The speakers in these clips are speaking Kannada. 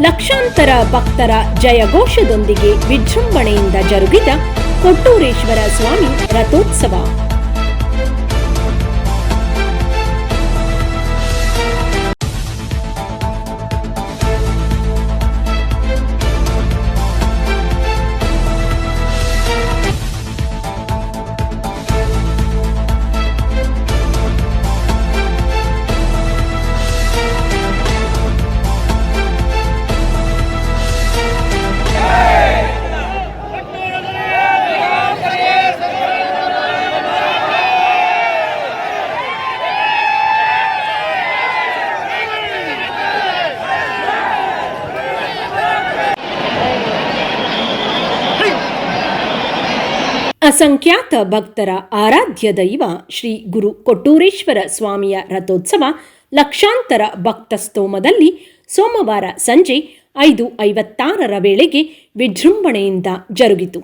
ಲಕ್ಷಾಂತರ ಭಕ್ತರ ಜಯಘೋಷದೊಂದಿಗೆ ವಿಜೃಂಭಣೆಯಿಂದ ಜರುಗಿದ ಕೊಟ್ಟೂರೇಶ್ವರ ಸ್ವಾಮಿ ರಥೋತ್ಸವ. ಅಸಂಖ್ಯಾತ ಭಕ್ತರ ಆರಾಧ್ಯ ದೈವ ಶ್ರೀ ಗುರು ಕೊಟ್ಟೂರೇಶ್ವರ ಸ್ವಾಮಿಯ ರಥೋತ್ಸವ ಲಕ್ಷಾಂತರ ಭಕ್ತ ಸ್ತೋಮದಲ್ಲಿ ಸೋಮವಾರ ಸಂಜೆ ಐದು ಐವತ್ತಾರರ ವೇಳೆಗೆ ವಿಜೃಂಭಣೆಯಿಂದ ಜರುಗಿತು.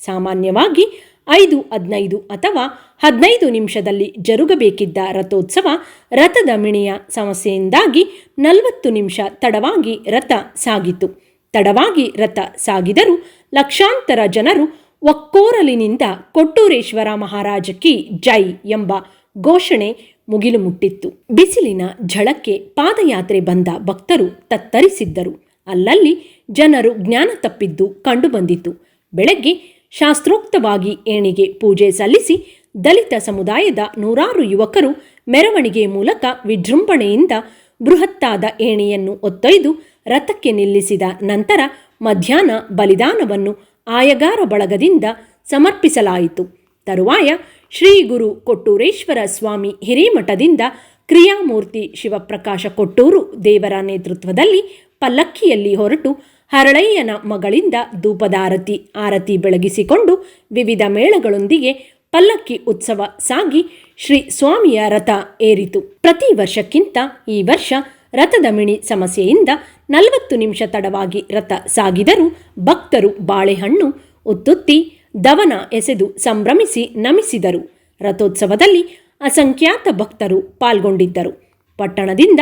ಸಾಮಾನ್ಯವಾಗಿ ಐದು ಹದಿನೈದು ಅಥವಾ ಹದಿನೈದು ನಿಮಿಷದಲ್ಲಿ ಜರುಗಬೇಕಿದ್ದ ರಥೋತ್ಸವ ರಥದ ಮಿಣಿಯ ಸಮಸ್ಯೆಯಿಂದಾಗಿ ನಲವತ್ತು ನಿಮಿಷ ತಡವಾಗಿ ರಥ ಸಾಗಿತು. ತಡವಾಗಿ ರಥ ಸಾಗಿದರೂ ಲಕ್ಷಾಂತರ ಜನರು ಒಕ್ಕೋರಲಿನಿಂದ ಕೊಟ್ಟೂರೇಶ್ವರ ಮಹಾರಾಜ ಕಿ ಜೈ ಎಂಬ ಘೋಷಣೆ ಮುಗಿಲು ಮುಟ್ಟಿತ್ತು ಬಿಸಿಲಿನ ಝಳಕ್ಕೆ ಪಾದಯಾತ್ರೆ ಬಂದ ಭಕ್ತರು ತತ್ತರಿಸಿದ್ದರು. ಅಲ್ಲಲ್ಲಿ ಜನರು ಜ್ಞಾನ ತಪ್ಪಿದ್ದು ಕಂಡುಬಂದಿತು ಬೆಳಗ್ಗೆ ಶಾಸ್ತ್ರೋಕ್ತವಾಗಿ ಏಣಿಗೆ ಪೂಜೆ ಸಲ್ಲಿಸಿ ದಲಿತ ಸಮುದಾಯದ ನೂರಾರು ಯುವಕರು ಮೆರವಣಿಗೆ ಮೂಲಕ ವಿಜೃಂಭಣೆಯಿಂದ ಬೃಹತ್ತಾದ ಏಣಿಯನ್ನು ಒತ್ತೊಯ್ದು ರಥಕ್ಕೆ ನಿಲ್ಲಿಸಿದ ನಂತರ ಮಧ್ಯಾಹ್ನ ಬಲಿದಾನವನ್ನು ಆಯಗಾರ ಬಳಗದಿಂದ ಸಮರ್ಪಿಸಲಾಯಿತು. ತರುವಾಯ ಶ್ರೀ ಗುರು ಕೊಟ್ಟೂರೇಶ್ವರ ಸ್ವಾಮಿ ಹಿರೇಮಠದಿಂದ ಕ್ರಿಯಾಮೂರ್ತಿ ಶಿವಪ್ರಕಾಶ ಕೊಟ್ಟೂರು ದೇವರ ನೇತೃತ್ವದಲ್ಲಿ ಪಲ್ಲಕ್ಕಿಯಲ್ಲಿ ಹೊರಟು ಹರಳಯ್ಯನ ಮಗಳಿಂದ ಧೂಪದಾರತಿ ಆರತಿ ಬೆಳಗಿಸಿಕೊಂಡು ವಿವಿಧ ಮೇಳಗಳೊಂದಿಗೆ ಪಲ್ಲಕ್ಕಿ ಉತ್ಸವ ಸಾಗಿ ಶ್ರೀ ಸ್ವಾಮಿಯ ರಥ ಏರಿತು. ಪ್ರತಿ ವರ್ಷಕ್ಕಿಂತ ಈ ವರ್ಷ ರಥದ ಮಿಣಿ ಸಮಸ್ಯೆಯಿಂದ ನಲವತ್ತು ನಿಮಿಷ ತಡವಾಗಿ ರಥ ಸಾಗಿದರೂ ಭಕ್ತರು ಬಾಳೆಹಣ್ಣು, ಉತ್ತುತ್ತಿ, ದವನ ಎಸೆದು ಸಂಭ್ರಮಿಸಿ ನಮಿಸಿದರು. ರಥೋತ್ಸವದಲ್ಲಿ ಅಸಂಖ್ಯಾತ ಭಕ್ತರು ಪಾಲ್ಗೊಂಡಿದ್ದರು. ಪಟ್ಟಣದಿಂದ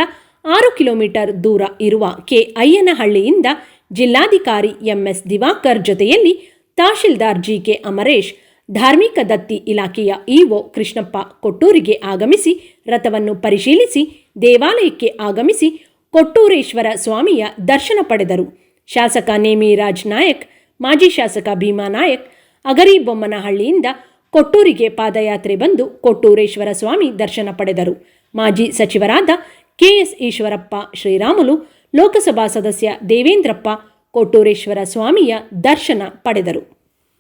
ಆರು ಕಿಲೋಮೀಟರ್ ದೂರ ಇರುವ ಕೆ. ಅಯ್ಯನಹಳ್ಳಿಯಿಂದ ಜಿಲ್ಲಾಧಿಕಾರಿ ಎಂಎಸ್. ದಿವಾಕರ್ ಜೊತೆಯಲ್ಲಿ ತಹಶೀಲ್ದಾರ್ ಜಿ ಕೆ ಅಮರೇಶ್, ಧಾರ್ಮಿಕ ದತ್ತಿ ಇಲಾಖೆಯ ಇಒ ಕೃಷ್ಣಪ್ಪ ಕೊಟ್ಟೂರಿಗೆ ಆಗಮಿಸಿ ರಥವನ್ನು ಪರಿಶೀಲಿಸಿ ದೇವಾಲಯಕ್ಕೆ ಆಗಮಿಸಿ ಕೊಟ್ಟೂರೇಶ್ವರ ಸ್ವಾಮಿಯ ದರ್ಶನ ಪಡೆದರು. ಶಾಸಕ ನೇಮಿರಾಜ್ ನಾಯಕ್, ಮಾಜಿ ಶಾಸಕ ಭೀಮಾ ನಾಯಕ್ ಅಗರಿಬೊಮ್ಮನಹಳ್ಳಿಯಿಂದ ಕೊಟ್ಟೂರಿಗೆ ಪಾದಯಾತ್ರೆ ಬಂದು ಕೊಟ್ಟೂರೇಶ್ವರ ಸ್ವಾಮಿ ದರ್ಶನ ಪಡೆದರು. ಮಾಜಿ ಸಚಿವರಾದ ಕೆಎಸ್ ಈಶ್ವರಪ್ಪ ಶ್ರೀರಾಮುಲು, ಲೋಕಸಭಾ ಸದಸ್ಯ ದೇವೇಂದ್ರಪ್ಪ ಕೊಟ್ಟೂರೇಶ್ವರ ಸ್ವಾಮಿಯ ದರ್ಶನ ಪಡೆದರು.